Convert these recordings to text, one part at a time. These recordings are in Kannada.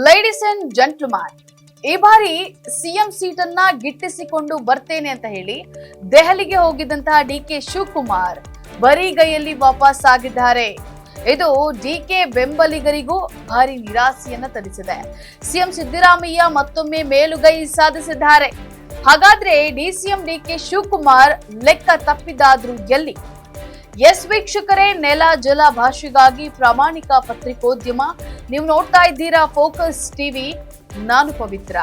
ಲೇಡೀಸ್ ಅಂಡ್ ಜೆಂಟ್ಲ್ಮ್ಯಾನ್ ಈ ಬಾರಿ ಸಿಎಂ ಸೀಟನ್ನ ಗಿಟ್ಟಿಸಿಕೊಂಡು ಬರ್ತೇನೆ ಅಂತ ಹೇಳಿ ದೆಹಲಿಗೆ ಹೋಗಿದ್ದಂತಹ ಡಿ ಕೆ ಶಿವಕುಮಾರ್ ಬರಿಗೈಯಲ್ಲಿ ವಾಪಸ್ ಆಗಿದ್ದಾರೆ. ಇದು ಡಿ ಕೆ ಬೆಂಬಲಿಗರಿಗೂ ಭಾರಿ ನಿರಾಸೆಯನ್ನ ತರಿಸಿದೆ. ಸಿಎಂ ಸಿದ್ದರಾಮಯ್ಯ ಮತ್ತೊಮ್ಮೆ ಮೇಲುಗೈ ಸಾಧಿಸಿದ್ದಾರೆ. ಹಾಗಾದ್ರೆ D CM D K Shivakumar ಲೆಕ್ಕ ತಪ್ಪಿದಾದ್ರೂ ಎಲ್ಲಿ? ಎಸ್ ವೀಕ್ಷಕರೇ ನೆಲ ಜಲ ಭಾಷೆಗಾಗಿ ಪ್ರಾಮಾಣಿಕ ಪತ್ರಿಕೋದ್ಯಮ. ನೀವು ನೋಡ್ತಾ ಇದ್ದೀರಾ ಫೋಕಸ್ ಟಿವಿ. ನಾನು ಪವಿತ್ರ.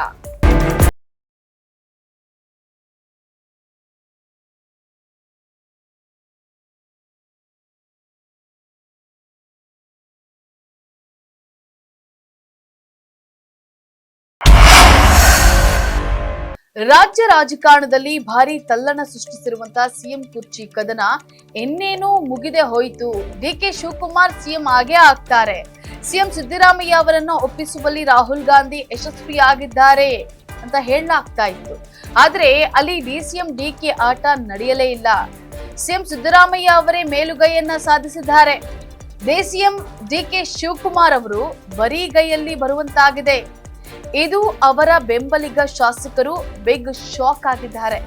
ರಾಜ್ಯ ರಾಜಕಾರಣದಲ್ಲಿ ಭಾರಿ ತಲ್ಲಣ ಸೃಷ್ಟಿಸಿರುವಂತಹ ಸಿಎಂ ಕುರ್ಚಿ ಕದನ ಇನ್ನೇನು ಮುಗಿದೇ ಹೋಯಿತು. ಡಿ ಕೆ ಶಿವಕುಮಾರ್ ಸಿಎಂ ಆಗೇ ಆಗ್ತಾರೆ. ಸಿಎಂ ಸಿದ್ದರಾಮಯ್ಯ ಅವರನ್ನು ಒಪ್ಪಿಸುವಲ್ಲಿ ರಾಹುಲ್ ಗಾಂಧಿ ಯಶಸ್ವಿಯಾಗಿದ್ದಾರೆ ಅಂತ ಹೇಳಲಾಗ್ತಾ ಇತ್ತು. ಆದ್ರೆ ಅಲ್ಲಿ ಡಿ ಕೆ ಆಟ ನಡೆಯಲೇ ಇಲ್ಲ. ಸಿಎಂ ಸಿದ್ದರಾಮಯ್ಯ ಅವರೇ ಮೇಲುಗೈಯನ್ನ ಸಾಧಿಸಿದ್ದಾರೆ. ಡಿ ಕೆ ಶಿವಕುಮಾರ್ ಅವರು ಬರೀಗೈಯಲ್ಲಿ ಬರುವಂತಾಗಿದೆ. ಇದು ಅವರ ಬೆಂಬಲಿಗ ಶಾಸಕರು ಬಿಗ್ ಶಾಕ್ ಆಗಿದ್ದಾರೆ.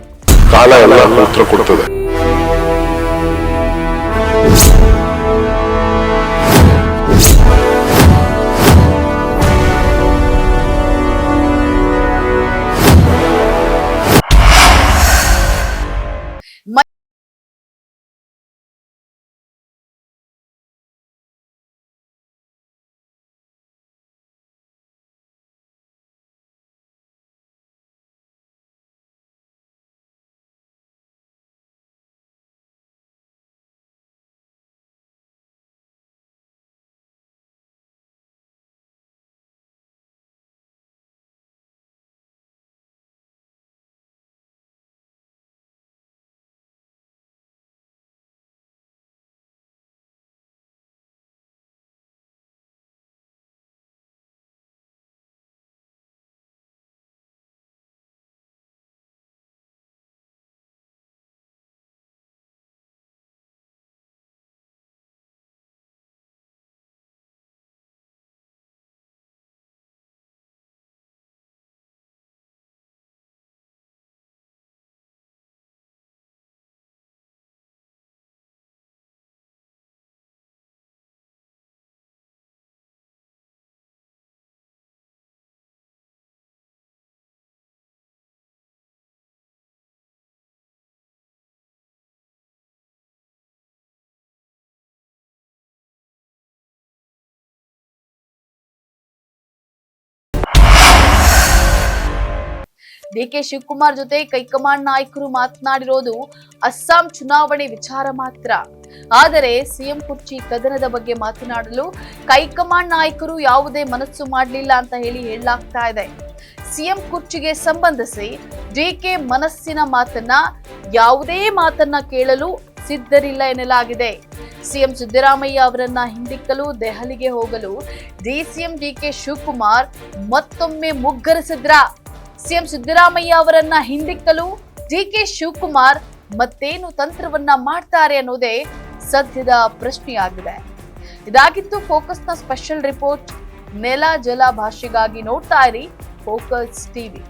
ಡಿ ಕೆ ಶಿವಕುಮಾರ್ ಜೊತೆ ಕೈಕಮಾಂಡ್ ನಾಯಕರು ಮಾತನಾಡಿರೋದು ಅಸ್ಸಾಂ ಚುನಾವಣೆ ವಿಚಾರ ಮಾತ್ರ. ಆದರೆ ಸಿಎಂ ಕುರ್ಚಿ ಕದನದ ಬಗ್ಗೆ ಮಾತನಾಡಲು ಕೈಕಮಾಂಡ್ ನಾಯಕರು ಯಾವುದೇ ಮನಸ್ಸು ಮಾಡಲಿಲ್ಲ ಅಂತ ಹೇಳಿ ಹೇಳಲಾಗ್ತಾ ಇದೆ. ಸಿಎಂ ಕುರ್ಚಿಗೆ ಸಂಬಂಧಿಸಿ ಡಿಕೆ ಮನಸ್ಸಿನ ಮಾತನ್ನ ಯಾವುದೇ ಮಾತನ್ನ ಕೇಳಲು ಸಿದ್ಧರಿಲ್ಲ ಎನ್ನಲಾಗಿದೆ. ಸಿಎಂ ಸಿದ್ದರಾಮಯ್ಯ ಅವರನ್ನ ಹಿಂದಿಕ್ಕಲು ದೆಹಲಿಗೆ ಹೋಗಲು ಡಿಸಿಎಂ ಡಿಕೆ ಶಿವಕುಮಾರ್ ಮತ್ತೊಮ್ಮೆ ಮುಗ್ಗರಿಸಿದ್ರ? ಸಿಎಂ ಸಿದ್ದರಾಮಯ್ಯ ಅವರನ್ನ ಹಿಂದಿಕ್ಕಲು ಡಿಕೆ ಶಿವಕುಮಾರ್ ಮತ್ತೇನು ತಂತ್ರವನ್ನ ಮಾಡ್ತಾರೆ ಅನ್ನೋದೇ ಸದ್ಯದ ಪ್ರಶ್ನೆಯಾಗಿದೆ. ಇದಾಗಿತ್ತು ಫೋಕಸ್ನ ಸ್ಪೆಷಲ್ ರಿಪೋರ್ಟ್. ನೆಲ ಜಲ ಭಾಷೆಗಾಗಿ ನೋಡ್ತಾ ಇರಿ ಫೋಕಸ್ ಟಿವಿ.